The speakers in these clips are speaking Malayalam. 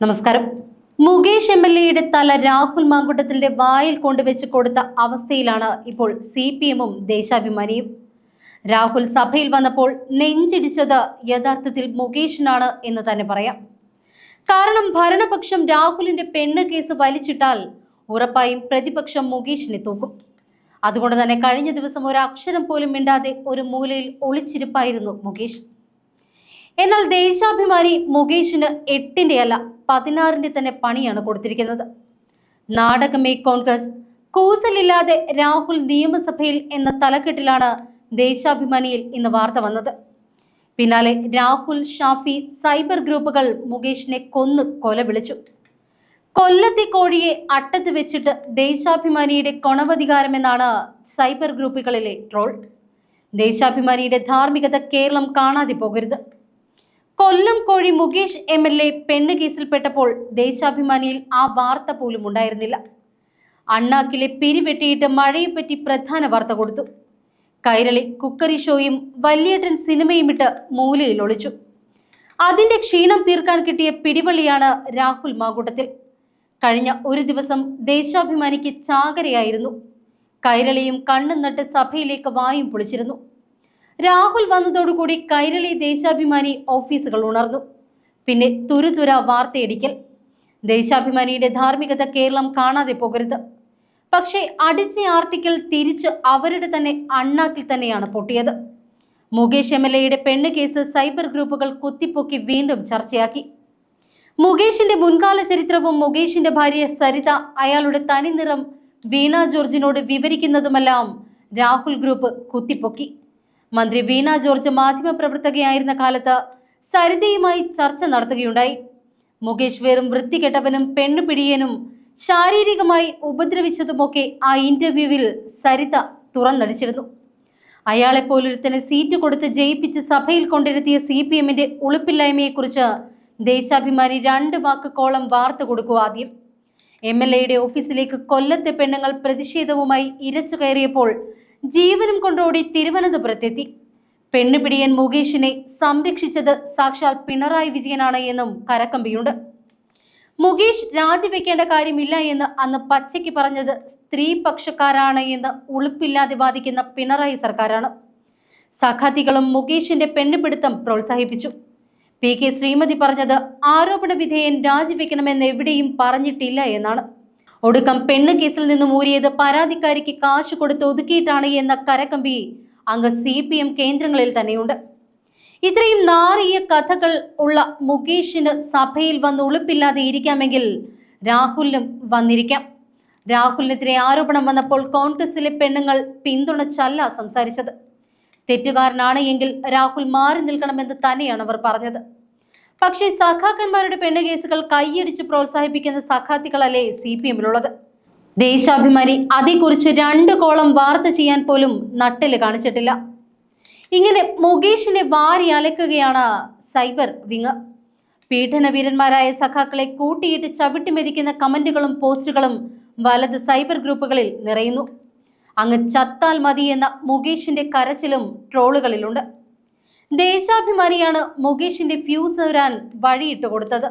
നമസ്കാരം. മുകേഷ് എം എൽ എയുടെ തല രാഹുൽ മാങ്കുട്ടത്തിന്റെ വായിൽ കൊണ്ടുവച്ച് കൊടുത്ത അവസ്ഥയിലാണ് ഇപ്പോൾ സി പി എമ്മും ദേശാഭിമാനിയും. രാഹുൽ സഭയിൽ വന്നപ്പോൾ നെഞ്ചിടിച്ചത് യഥാർത്ഥത്തിൽ മുകേഷിനാണ് എന്ന് തന്നെ പറയാം. കാരണം ഭരണപക്ഷം രാഹുലിന്റെ പെണ്ണ് കേസ് വലിച്ചിട്ടാൽ ഉറപ്പായും പ്രതിപക്ഷം മുകേഷിനെ തൂക്കും. അതുകൊണ്ട് തന്നെ കഴിഞ്ഞ ദിവസം ഒരു അക്ഷരം പോലും മിണ്ടാതെ ഒരു മൂലയിൽ ഒളിച്ചിരിപ്പായിരുന്നു മുകേഷ്. എന്നാൽ ദേശാഭിമാനി മുകേഷിന് എട്ടിന്റെ അല്ല പതിനാറിന്റെ തന്നെ പണിയാണ് കൊടുത്തിരിക്കുന്നത്. നാടകമേ കോൺഗ്രസ് കൂസലില്ലാതെ രാഹുൽ നിയമസഭയിൽ എന്ന തലക്കെട്ടിലാണ് ദേശാഭിമാനിയിൽ ഇന്ന് വാർത്ത വന്നത്. പിന്നാലെ രാഹുൽ ഷാഫി സൈബർ ഗ്രൂപ്പുകൾ മുകേഷിനെ കൊന്നു കൊല വിളിച്ചു. കൊല്ലത്തെ കോഴിയെ അട്ടത്ത് വെച്ചിട്ട് ദേശാഭിമാനിയുടെ കൊണവധികാരമെന്നാണ് സൈബർ ഗ്രൂപ്പുകളിലെ ട്രോൾ. ദേശാഭിമാനിയുടെ ധാർമ്മികത കേരളം കാണാതെ പോകരുത്. കൊല്ലം കോഴി മുകേഷ് എം എൽ എ പെണ്ണ് കേസിൽപ്പെട്ടപ്പോൾ ദേശാഭിമാനിയിൽ ആ വാർത്ത പോലും ഉണ്ടായിരുന്നില്ല. അണ്ണാക്കിലെ പിരിവെട്ടിയിട്ട് മഴയെപ്പറ്റി പ്രധാന വാർത്ത കൊടുത്തു. കൈരളി കുക്കറി ഷോയും വല്യേട്ടൻ സിനിമയും ഇട്ട് മൂലയിൽ ഒളിച്ചു. അതിന്റെ ക്ഷീണം തീർക്കാൻ കിട്ടിയ പിടിവള്ളിയാണ് രാഹുൽ മാകൂട്ടത്തിൽ കഴിഞ്ഞ ഒരു ദിവസം ദേശാഭിമാനിക്ക് ചാകരയായിരുന്നു. കൈരളിയും കണ്ണും നട്ട് സഭയിലേക്ക് വായും പൊളിച്ചിരുന്നു. രാഹുൽ വന്നതോടുകൂടി കൈരളി ദേശാഭിമാനി ഓഫീസുകൾ ഉണർന്നു. പിന്നെ തുരുതുര വാർത്തയടിക്കൽ. ദേശാഭിമാനിയുടെ ധാർമ്മികത കേരളം കാണാതെ പോകരുത്. പക്ഷേ അടിച്ച ആർട്ടിക്കിൾ തിരിച്ച് അവരുടെ തന്നെ അണ്ണാക്കിൽ തന്നെയാണ് പൊട്ടിയത്. മുകേഷ് എം എൽ എയുടെ പെണ്ണ് കേസ് സൈബർ ഗ്രൂപ്പുകൾ കുത്തിപ്പൊക്കി വീണ്ടും ചർച്ചയാക്കി. മുകേഷിന്റെ മുൻകാല ചരിത്രവും മുകേഷിന്റെ ഭാര്യ സരിത അയാളുടെ തനിനിറം വീണ ജോർജിനോട് വിവരിക്കുന്നതുമെല്ലാം രാഹുൽ ഗ്രൂപ്പ് കുത്തിപ്പൊക്കി. മന്ത്രി വീണ ജോർജ് മാധ്യമപ്രവർത്തകയായിരുന്ന കാലത്ത് സരിതയുമായി ചർച്ച നടത്തുകയുണ്ടായി. മുകേഷ് വേറും വൃത്തികെട്ടവനും പെണ്ണുപിടിയനും ശാരീരികമായി ഉപദ്രവിച്ചതുമൊക്കെ ആ ഇന്റർവ്യൂവിൽ സരിത തുറന്നടിച്ചിരുന്നു. അയാളെ പോലൊരുത്തന് സീറ്റ് കൊടുത്ത് ജയിപ്പിച്ച് സഭയിൽ കൊണ്ടിരുത്തിയ സി പി എമ്മിന്റെ ഉളുപ്പില്ലായ്മയെക്കുറിച്ച് ദേശാഭിമാനി രണ്ട് വാക്ക് കോളം വാർത്ത കൊടുക്കുക ആദ്യം. എം എൽ എയുടെ ഓഫീസിലേക്ക് കൊല്ലത്തെ പെണ്ണുങ്ങൾ പ്രതിഷേധവുമായി ഇരച്ചു കയറിയപ്പോൾ ജീവനും കൊണ്ടോടി തിരുവനന്തപുരത്തെത്തി. പെണ്ണുപിടിയൻ മുകേഷിനെ സംരക്ഷിച്ചത് സാക്ഷാൽ പിണറായി വിജയനാണ് എന്നും കരക്കമ്പിയുണ്ട്. മുകേഷ് രാജിവെക്കേണ്ട കാര്യമില്ല എന്ന് അന്ന് പച്ചയ്ക്ക് പറഞ്ഞത് സ്ത്രീപക്ഷക്കാരാണ് എന്ന് ഉളുപ്പില്ലാതെ വാദിക്കുന്ന പിണറായി സർക്കാരാണ്. സഖാത്തികളും മുകേഷിന്റെ പെണ്ണുപിടുത്തം പ്രോത്സാഹിപ്പിച്ചു. പി കെ ശ്രീമതി പറഞ്ഞത് ആരോപണ വിധേയൻ രാജിവെക്കണമെന്ന് എവിടെയും പറഞ്ഞിട്ടില്ല എന്നാണ്. ഒടുക്കം പെണ്ണ് കേസിൽ നിന്നും ഊരിയത് പരാതിക്കാരിക്ക് കാശ് കൊടുത്ത് ഒതുക്കിയിട്ടാണ് എന്ന കരകമ്പി അങ്ങ് സി പി എം കേന്ദ്രങ്ങളിൽ തന്നെയുണ്ട്. ഇത്രയും നാറിയ കഥകൾ ഉള്ള മുകേഷിന് സഭയിൽ വന്ന് ഉളുപ്പില്ലാതെ ഇരിക്കാമെങ്കിൽ രാഹുലിനും വന്നിരിക്കാം. രാഹുലിനെതിരെ ആരോപണം വന്നപ്പോൾ കോൺഗ്രസിലെ പെണ്ണുങ്ങൾ പിന്തുണച്ചല്ല സംസാരിച്ചത്. തെറ്റുകാരനാണ് എങ്കിൽ രാഹുൽ മാറി നിൽക്കണമെന്ന് തന്നെയാണ് അവർ പറഞ്ഞത്. പക്ഷേ സഖാക്കന്മാരുടെ പെണ്ണ് കേസുകൾ കൈയടിച്ച് പ്രോത്സാഹിപ്പിക്കുന്ന സഖാത്തികളല്ലേ സി പി എമ്മിലുള്ളത്? ദേശാഭിമാനി അതേക്കുറിച്ച് രണ്ട് കോളം വാർത്ത ചെയ്യാൻ പോലും നട്ടിൽ കാണിച്ചിട്ടില്ല. ഇങ്ങനെ മുകേഷിനെ വാരി അലക്കുകയാണ് സൈബർ വിങ്. പീഡനവീരന്മാരായ സഖാക്കളെ കൂട്ടിയിട്ട് ചവിട്ടി മെതിക്കുന്ന കമന്റുകളും പോസ്റ്റുകളും വലത് സൈബർ ഗ്രൂപ്പുകളിൽ നിറയുന്നു. അങ്ങ് ചത്താൽ മതി എന്ന മുകേഷിന്റെ കരച്ചിലും ട്രോളുകളിലുണ്ട്. ദേശാഭിമാനിയാണ് മുകേഷിന്റെ ഫ്യൂസ് വരാൻ വഴിയിട്ട് കൊടുത്തത്.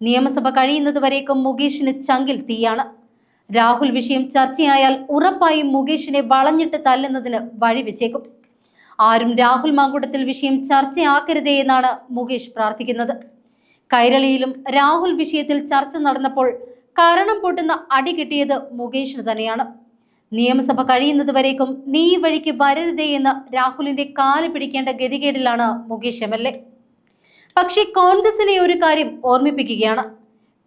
നിയമസഭ കഴിയുന്നത് വരേക്കും മുകേഷിന് ചങ്കിൽ തീയാണ്. രാഹുൽ വിഷയം ചർച്ചയായാൽ ഉറപ്പായും മുകേഷിനെ വളഞ്ഞിട്ട് തല്ലുന്നതിന് വഴിവെച്ചേക്കും ആരും രാഹുൽ മാങ്കുടത്തിൽ വിഷയം ചർച്ചയാക്കരുതേ എന്നാണ് മുകേഷ് പ്രാർത്ഥിക്കുന്നത്. കൈരളിയിലും രാഹുൽ വിഷയത്തിൽ ചർച്ച നടന്നപ്പോൾ കാരണം പൊട്ടുന്ന അടി കിട്ടിയത് മുകേഷിന് തന്നെയാണ്. നിയമസഭ കഴിയുന്നത് വരേക്കും നീ വഴിക്ക് വരരുതേ എന്ന് രാഹുലിന്റെ കാൽ പിടിക്കേണ്ട ഗതികേടിലാണ് മുകേഷ് എം എൽ എ. പക്ഷേ കോൺഗ്രസിനെ ഒരു കാര്യം ഓർമ്മിപ്പിക്കുകയാണ്.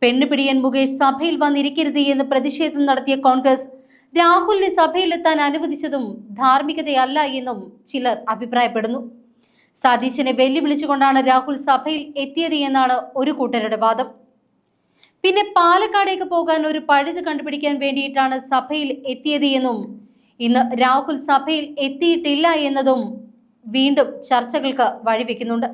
പെണ്ണുപിടിയൻ മുകേഷ് സഭയിൽ വന്നിരിക്കരുത് എന്ന് പ്രതിഷേധം നടത്തിയ കോൺഗ്രസ് രാഹുലിനെ സഭയിലെത്താൻ അനുവദിച്ചതും ധാർമ്മികതയല്ല എന്നും ചിലർ അഭിപ്രായപ്പെടുന്നു. സതീശനെ വെല്ലുവിളിച്ചുകൊണ്ടാണ് രാഹുൽ സഭയിൽ എത്തിയത് എന്നാണ് ഒരു കൂട്ടരുടെ വാദം. പിന്നെ പാലക്കാടേക്ക് പോകാൻ ഒരു പഴുത് കണ്ടുപിടിക്കാൻ വേണ്ടിയിട്ടാണ് സഭയിൽ എത്തിയത് എന്നും ഇന്ന് രാഹുൽ സഭയിൽ എത്തിയിട്ടില്ല എന്നതും വീണ്ടും ചർച്ചകൾക്ക് വഴിവെക്കുന്നുണ്ട്.